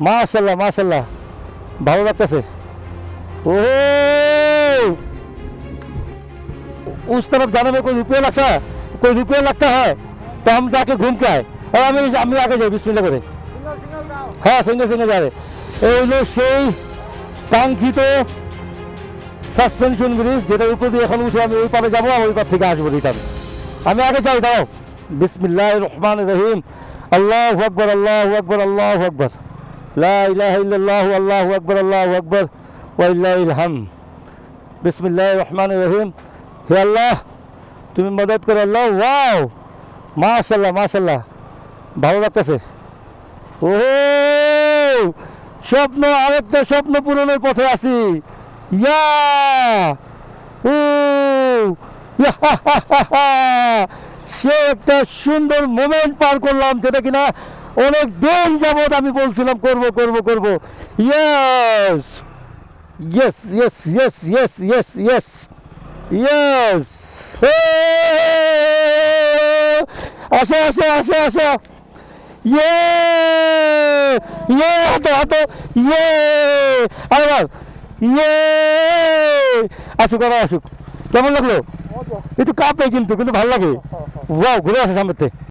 माशाल्लाह माशाल्लाह ভালো লাগতেছে ओ उस तरफ जाने में कोई रुपया लगता है कोई रुपया लगता है तो हम जाके घूम के आए और আমি আমি আগে যাই বিসমিল্লাহ করে হ্যাঁ সঙ্গে সঙ্গে যাবে এই হলো সেই কাঙ্ক্ষিত সাসপেনশন ব্রিজ যেটার উপর দিয়ে এখন উঠে আমি ওই পারে যাবো আর ওই পার থেকে আসবো রিটার্ন আমি আগে যাই দাও বিসমিল্লাহ রহমান রহিম আল্লাহ আকবর আল্লাহ আকবর আল্লাহ আকবর লা ইলাহা ইল্লাল্লাহু, আল্লাহু আকবর আল্লাহু আকবর ওয়াইল্লাহিল হাম বিসমিল্লাহ রহমান রহিম। হে আল্লাহ, তুমি মদত করো। আল্লাহ, ওয়াও! মাশাল্লাহ মাশাল্লাহ ভালো লাগতেছে। ও স্বপ্ন, আরেকটা স্বপ্ন পূরণের পথে আছি। ইয়া! ও। সে একটা সুন্দর মোমেন্ট পার করলাম, যেটা কিনা অনেক দিন যাবৎ আমি বলছিলাম করব করব করব। Yes yes yes yes yes yes yes yes আসো আসো আসো আসো ইয়ে ইয়ে হাতো হাতো! ইয়ে আরেবার ইয়ে আসুক আবার আসুক। কেমন লাগল? একটু কাঁপে কিন্তু কিন্তু ভালো লাগে। ওয়াও ঘুরে আসে সামনে